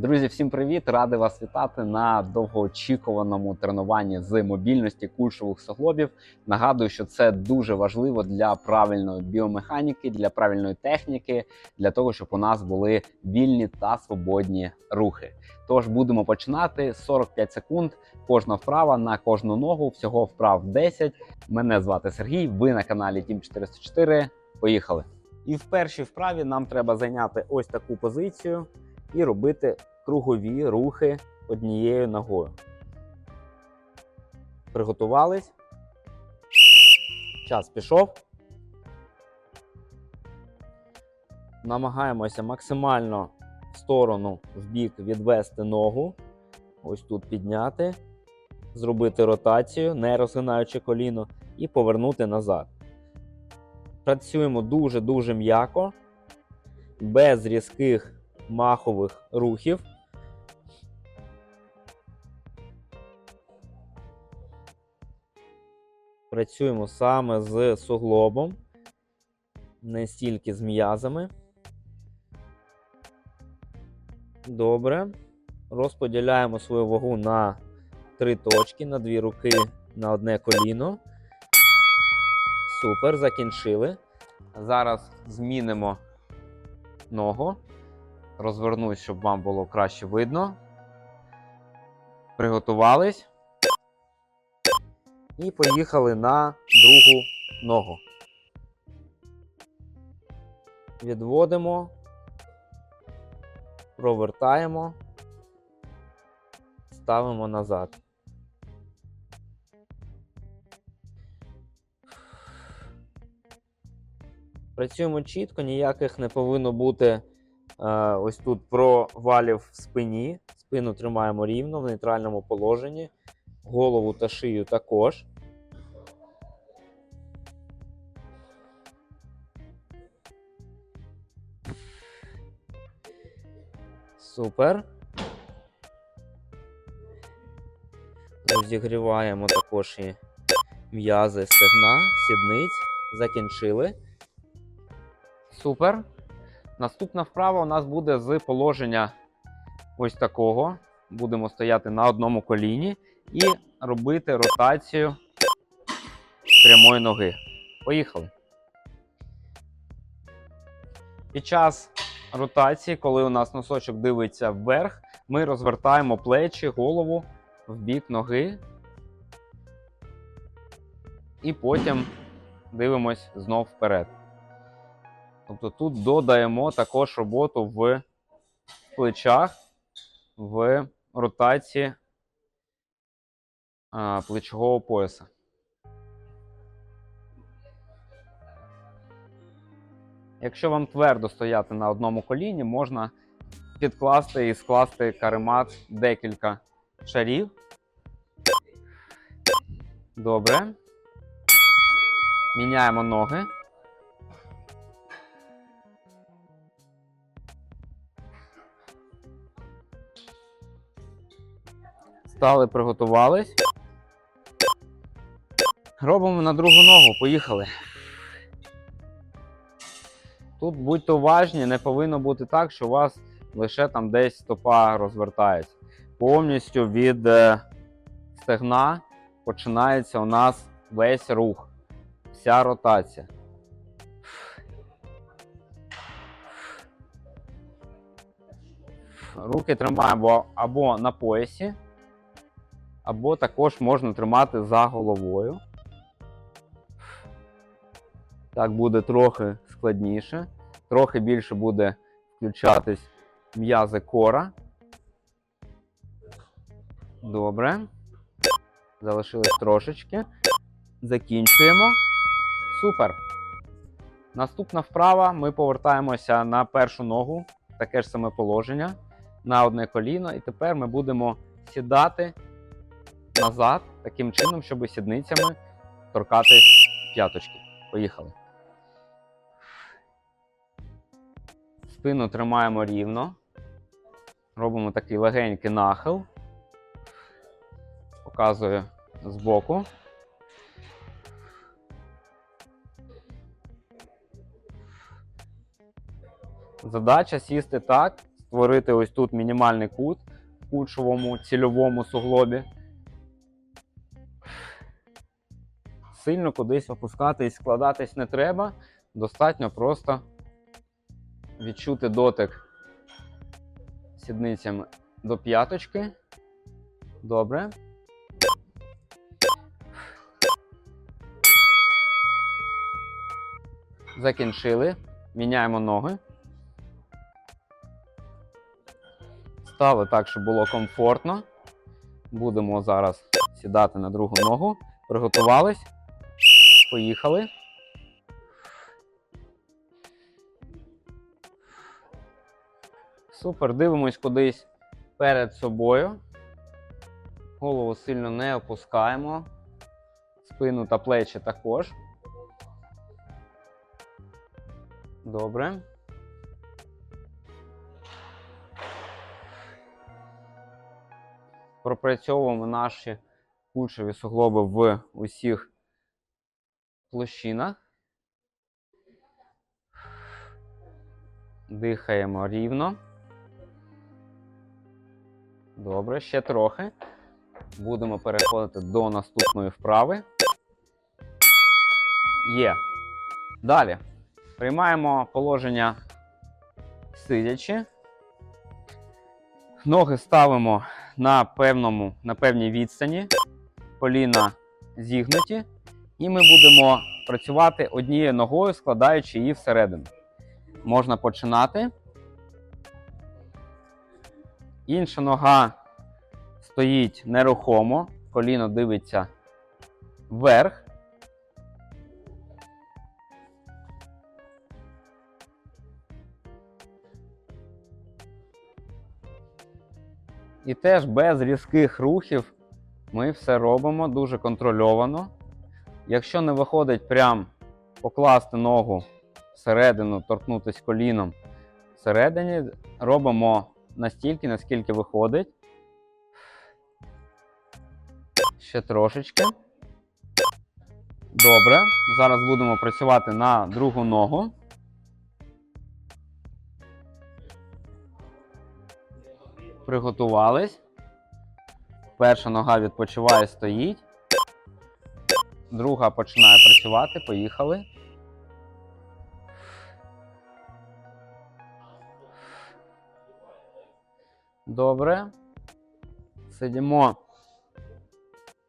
Друзі, всім привіт! Радий вас вітати на довгоочікуваному тренуванні з мобільності кульшових суглобів. Нагадую, що це дуже важливо для правильної біомеханіки, для правильної техніки, для того, щоб у нас були вільні та свободні рухи. Тож будемо починати 45 секунд. Кожна вправа на кожну ногу, всього вправ 10. Мене звати Сергій. Ви на каналі Team 404. Поїхали! І в першій вправі нам треба зайняти ось таку позицію і робити кругові рухи однією ногою. Приготувались. Час пішов. Намагаємося максимально в сторону в бік відвести ногу. Ось тут підняти, зробити ротацію, не розгинаючи коліно, і повернути назад. Працюємо дуже-дуже м'яко, без різких махових рухів. Працюємо саме з суглобом, не стільки з м'язами. Добре. Розподіляємо свою вагу на три точки, на дві руки, на одне коліно. Супер, закінчили. Зараз змінимо ногу. Розвернусь, щоб вам було краще видно. Приготувались. І поїхали на другу ногу. Відводимо, провертаємо, ставимо назад. Працюємо чітко, ніяких не повинно бути е, ось тут провалів в спині. Спину тримаємо рівно в нейтральному положенні, голову та шию також. Супер. Розігріваємо також і м'язи стегна, сідниць. Закінчили. Супер. Наступна вправа у нас буде з положення ось такого. Будемо стояти на одному коліні і робити ротацію прямої ноги. Поїхали. Під час ротації, коли у нас носочок дивиться вверх, ми розвертаємо плечі, голову в бік ноги. І потім дивимось знов вперед. Тобто тут додаємо також роботу в плечах, в ротації а, плечового пояса. Якщо вам твердо стояти на одному коліні, можна підкласти і скласти каремат декілька шарів. Добре. Міняємо ноги. Стали, приготувались. Робимо на другу ногу. Поїхали. Тут будьте уважні, не повинно бути так, що у вас лише там десь стопа розвертається. Повністю від е, стегна починається у нас весь рух, вся ротація. Руки тримаємо або на поясі, або також можна тримати за головою. Так буде трохи складніше, трохи більше буде включатись м'язи кора. Добре. Залишилось трошечки. Закінчуємо. Супер. Наступна вправа. Ми повертаємося на першу ногу, таке ж саме положення, на одне коліно. І тепер ми будемо сідати назад, таким чином, щоб сідницями торкатись п'яточки. Поїхали. Спину тримаємо рівно. Робимо такий легенький нахил. Показую збоку. Задача сісти так, створити ось тут мінімальний кут в кучовому цільовому суглобі. Сильно кудись опускатись, складатись не треба. Достатньо просто відчути дотик сідницями до п'яточки. Добре. Закінчили. Міняємо ноги. Стали так, щоб було комфортно. Будемо зараз сідати на другу ногу. Приготувались. Поїхали. Супер. Дивимось кудись перед собою. Голову сильно не опускаємо. Спину та плечі також. Добре. Пропрацьовуємо наші кульшові суглоби в усіх площинах. Дихаємо рівно. Добре, ще трохи. Будемо переходити до наступної вправи. Є. Далі. Приймаємо положення сидячи. Ноги ставимо на, певному, на певній відстані, коліна зігнуті, і ми будемо працювати однією ногою, складаючи її всередину. Можна починати. Інша нога стоїть нерухомо, коліно дивиться вверх. І теж без різких рухів ми все робимо дуже контрольовано. Якщо не виходить прям покласти ногу всередину, торкнутися коліном всередині, робимо настільки, наскільки виходить. Ще трошечки. Добре. Зараз будемо працювати на другу ногу. Приготувались. Перша нога відпочиває, стоїть. Друга починає працювати. Поїхали. Добре. Сидимо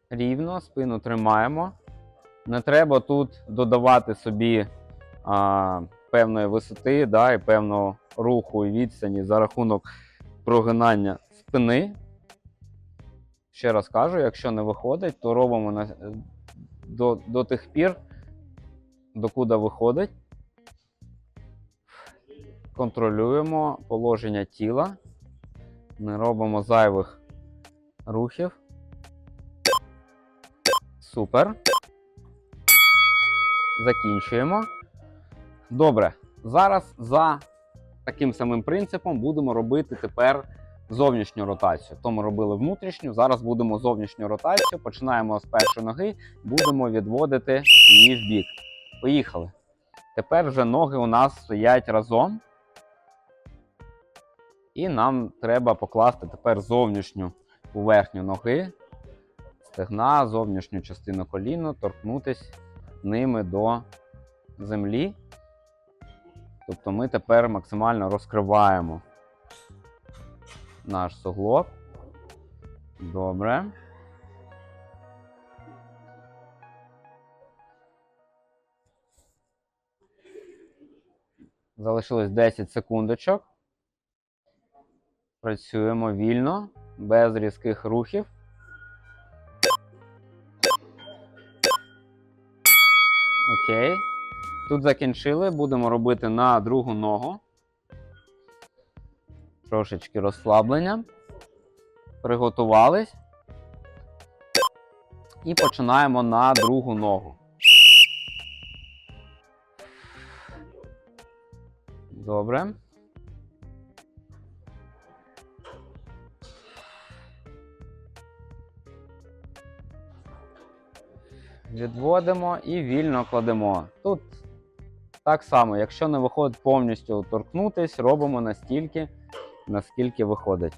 рівно, спину тримаємо. Не треба тут додавати собі а, певної висоти да, і певного руху і відстані за рахунок прогинання спини. Ще раз кажу, якщо не виходить, то робимо на, до, до тих пір, докуди виходить. Контролюємо положення тіла, не робимо зайвих рухів. Супер. Закінчуємо. Добре. Зараз за таким самим принципом будемо робити тепер зовнішню ротацію. То ми робили внутрішню, зараз будемо зовнішню ротацію. Починаємо з першої ноги, будемо відводити її в бік. Поїхали. Тепер вже ноги у нас стоять разом. І нам треба покласти тепер зовнішню поверхню ноги, стегна, зовнішню частину коліна, торкнутися ними до землі. Тобто ми тепер максимально розкриваємо наш суглоб. Добре. Залишилось 10 секундочок. Працюємо вільно, без різких рухів. Окей. Тут закінчили. Будемо робити на другу ногу. Трошечки розслаблення. Приготувались. І починаємо на другу ногу. Добре. Відводимо і вільно кладемо. Тут так само, якщо не виходить повністю торкнутись, робимо настільки, наскільки виходить.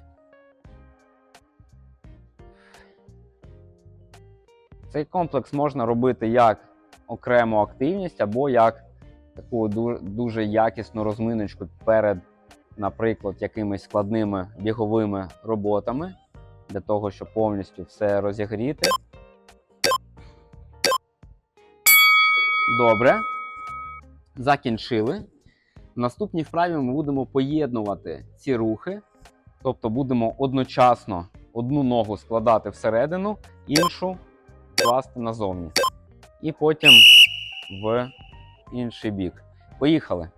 Цей комплекс можна робити як окрему активність або як таку дуже якісну розминочку перед, наприклад, якимись складними біговими роботами, для того, щоб повністю все розігріти. Добре. Закінчили. В наступній вправі ми будемо поєднувати ці рухи, тобто будемо одночасно одну ногу складати всередину, іншу класти назовні. І потім в інший бік. Поїхали.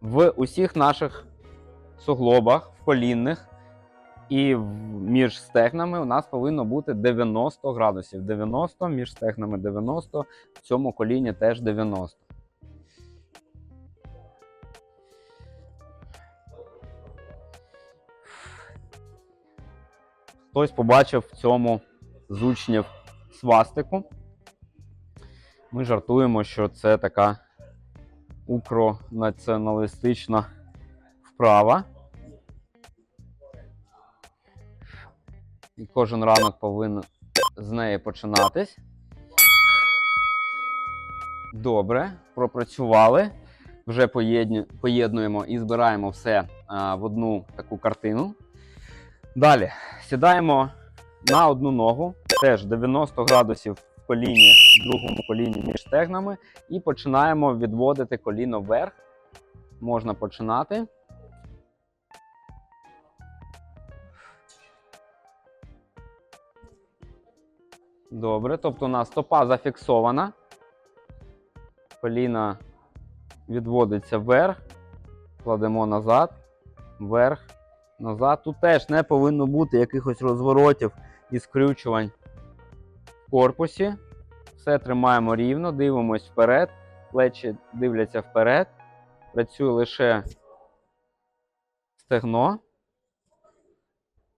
В усіх наших суглобах, в колінних і між стегнами у нас повинно бути 90 градусів. 90, між стегнами 90, в цьому коліні теж 90. Хтось побачив в цьому з учнів свастику. Ми жартуємо, що це така укронаціоналістична вправа. І кожен ранок повинен з неї починатись. Добре, пропрацювали. Вже поєднуємо і збираємо все в одну таку картину. Далі сідаємо на одну ногу, теж 90 градусів в коліні, в другому коліні між стегнами, і починаємо відводити коліно вверх. Можна починати. Добре, тобто у нас стопа зафіксована. Коліна відводиться вверх, кладемо назад, вверх, назад. Тут теж не повинно бути якихось розворотів і скрючувань в корпусі. Все тримаємо рівно, дивимось вперед, плечі дивляться вперед. Працює лише стегно.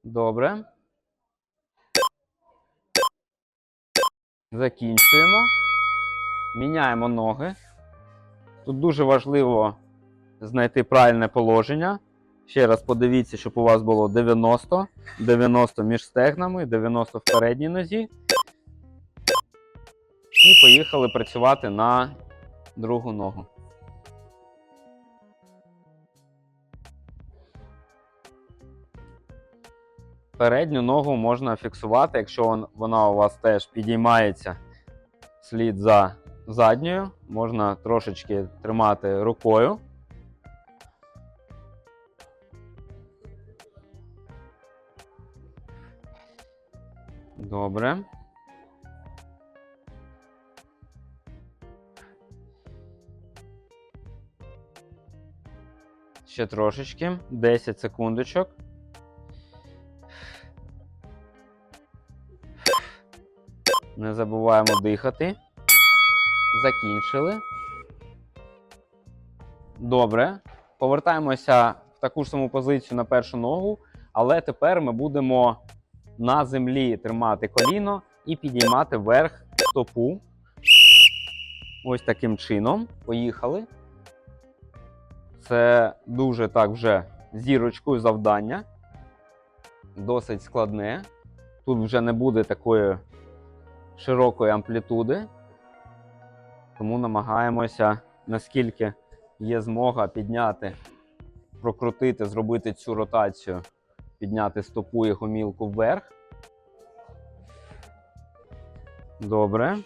Добре. Закінчуємо. Міняємо ноги. Тут дуже важливо знайти правильне положення. Ще раз подивіться, щоб у вас було 90, 90 між стегнами, 90 в передній нозі. І поїхали працювати на другу ногу. Передню ногу можна фіксувати, якщо вона у вас теж підіймається слід за задньою. Можна трошечки тримати рукою. Добре. Ще трошечки. 10 секундочок. Не забуваємо дихати. Закінчили. Добре. Повертаємося в таку ж саму позицію на першу ногу, але тепер ми будемо на землі тримати коліно і підіймати вверх стопу. Ось таким чином. Поїхали. Це дуже так вже зірочкою завдання. Досить складне. Тут вже не буде такої широкої амплітуди. Тому намагаємося, наскільки є змога підняти, прокрутити, зробити цю ротацію, підняти стопу і гомілку вверх. Добре.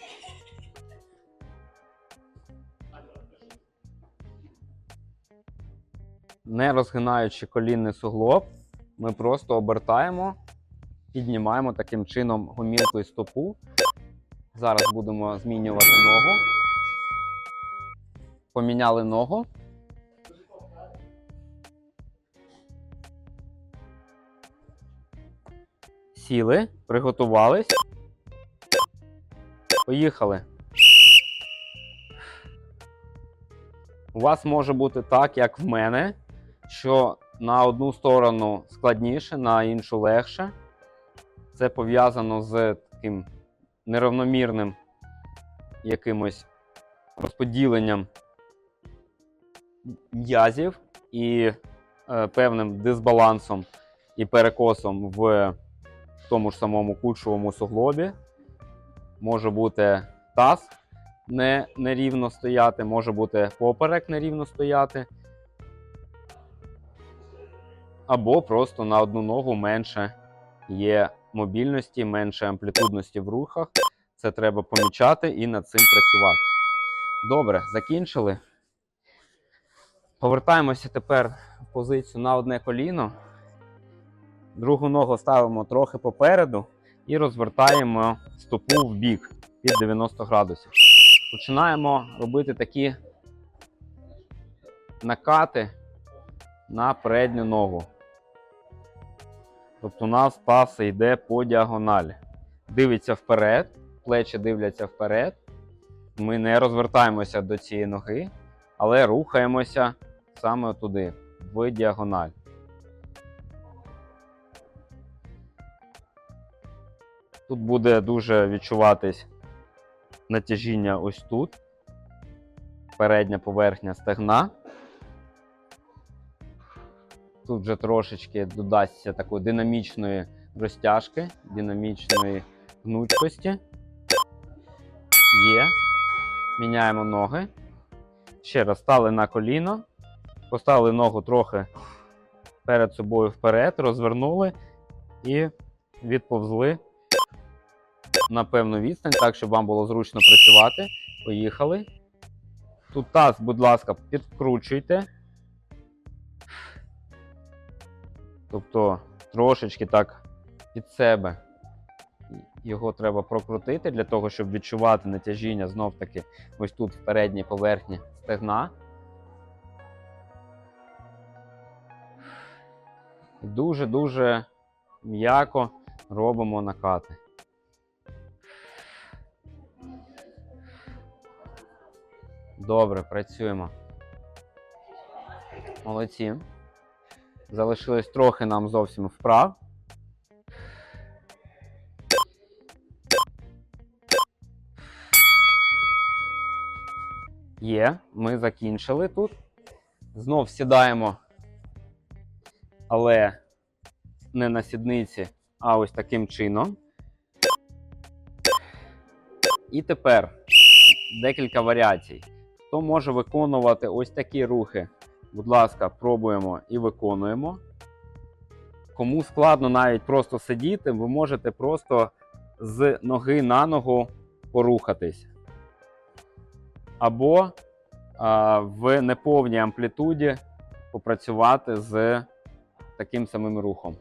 Не розгинаючи колінний суглоб, ми просто обертаємо, піднімаємо таким чином гомілкою стопу. Зараз будемо змінювати ногу. Поміняли ногу. Сіли, приготувались. Поїхали. У вас може бути так, як в мене, що на одну сторону складніше, на іншу легше. Це пов'язано з таким неравномірним якимось розподіленням м'язів і е, певним дисбалансом і перекосом в тому ж самому кульшовому суглобі. Може бути таз не, нерівно стояти, може бути поперек нерівно стояти. Або просто на одну ногу менше є мобільності, менше амплітудності в рухах. Це треба помічати і над цим працювати. Добре, закінчили. Повертаємося тепер в позицію на одне коліно. Другу ногу ставимо трохи попереду і розвертаємо стопу в бік під 90 градусів. Починаємо робити такі накати на передню ногу. Тобто у нас таз йде по діагоналі. Дивиться вперед, плечі дивляться вперед. Ми не розвертаємося до цієї ноги, але рухаємося саме туди, в діагональ. Тут буде дуже відчуватись натяжіння ось тут, передня поверхня стегна. Тут вже трошечки додасться такої динамічної розтяжки, динамічної гнучкості. Є. Міняємо ноги. Ще раз стали на коліно, поставили ногу трохи перед собою вперед, розвернули і відповзли на певну відстань, так, щоб вам було зручно працювати. Поїхали. Тут таз, будь ласка, підкручуйте. Тобто трошечки так під себе його треба прокрутити для того, щоб відчувати натяжіння знов таки ось тут в передній поверхні стегна. Дуже-дуже м'яко робимо накати. Добре, працюємо. Молодці. Залишилось трохи нам зовсім вправ. Є, ми закінчили тут. Знов сідаємо, але не на сідниці, а ось таким чином. І тепер декілька варіацій. Хто може виконувати ось такі рухи? Будь ласка, пробуємо і виконуємо. Кому складно навіть просто сидіти, ви можете просто з ноги на ногу порухатись. Або а, в неповній амплітуді попрацювати з таким самим рухом.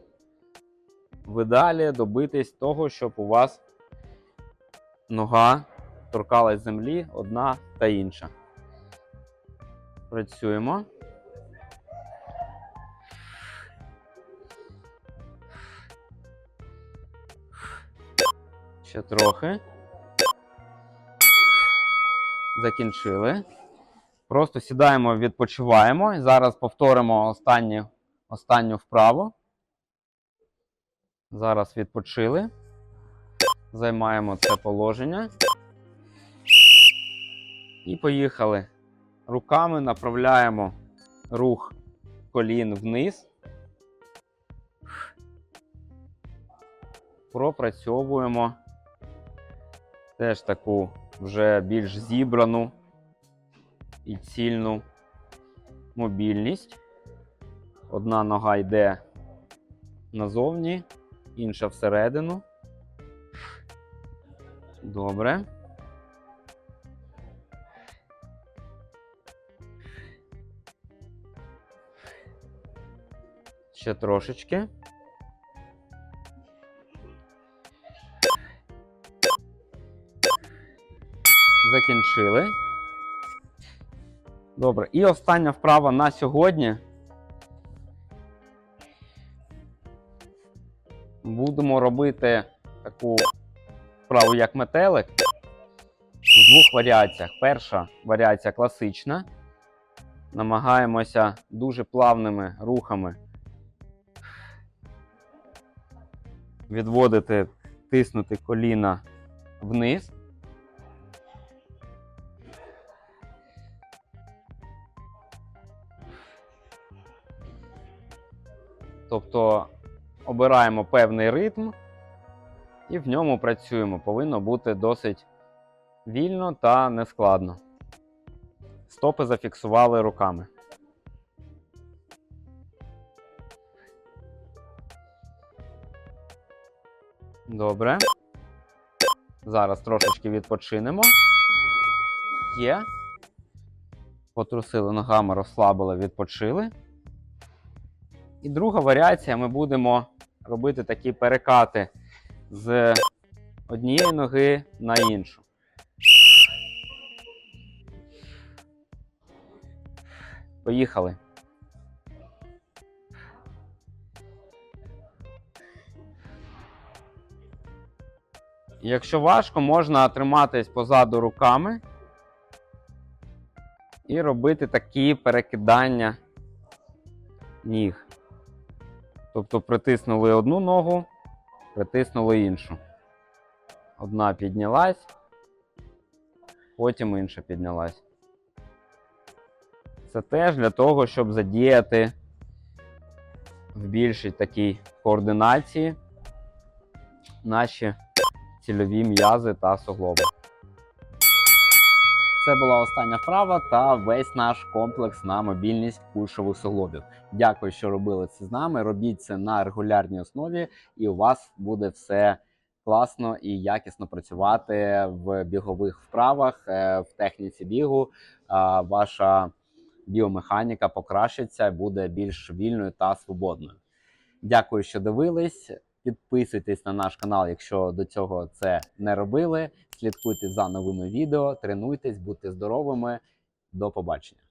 В ідеалі добитись того, щоб у вас нога торкалась землі одна та інша. Працюємо. Ще трохи. Закінчили. Просто сідаємо, відпочиваємо. І зараз повторимо останню, останню вправу. Зараз відпочили. Займаємо це положення. І поїхали. Руками направляємо рух колін вниз. Пропрацьовуємо теж таку вже більш зібрану і цільну мобільність. Одна нога йде назовні, інша всередину. Добре. Ще трошечки. Закінчили. Добре. І остання вправа на сьогодні. Будемо робити таку вправу, як метелик, в двох варіаціях. Перша варіація класична. Намагаємося дуже плавними рухами відводити, тиснути коліна вниз. Тобто обираємо певний ритм і в ньому працюємо. Повинно бути досить вільно та нескладно. Стопи зафіксували руками. Добре. Зараз трошечки відпочинемо. Є. Потрусили ногами, розслабили, відпочили. І друга варіація: ми будемо робити такі перекати з однієї ноги на іншу. Поїхали. Якщо важко, можна триматись позаду руками і робити такі перекидання ніг. Тобто притиснули одну ногу, притиснули іншу. Одна піднялась, потім інша піднялась. Це теж для того, щоб задіяти в більшій такій координації наші цільові м'язи та суглоби. Це була остання вправа та весь наш комплекс на мобільність кульшових суглобів. Дякую, що робили це з нами. Робіть це на регулярній основі, і у вас буде все класно і якісно працювати в бігових вправах, е, в техніці бігу. Ваша біомеханіка покращиться, буде більш вільною та свободною. Дякую, що дивились. Підписуйтесь на наш канал, якщо до цього це не робили. Слідкуйте за новими відео, тренуйтесь, будьте здоровими. До побачення.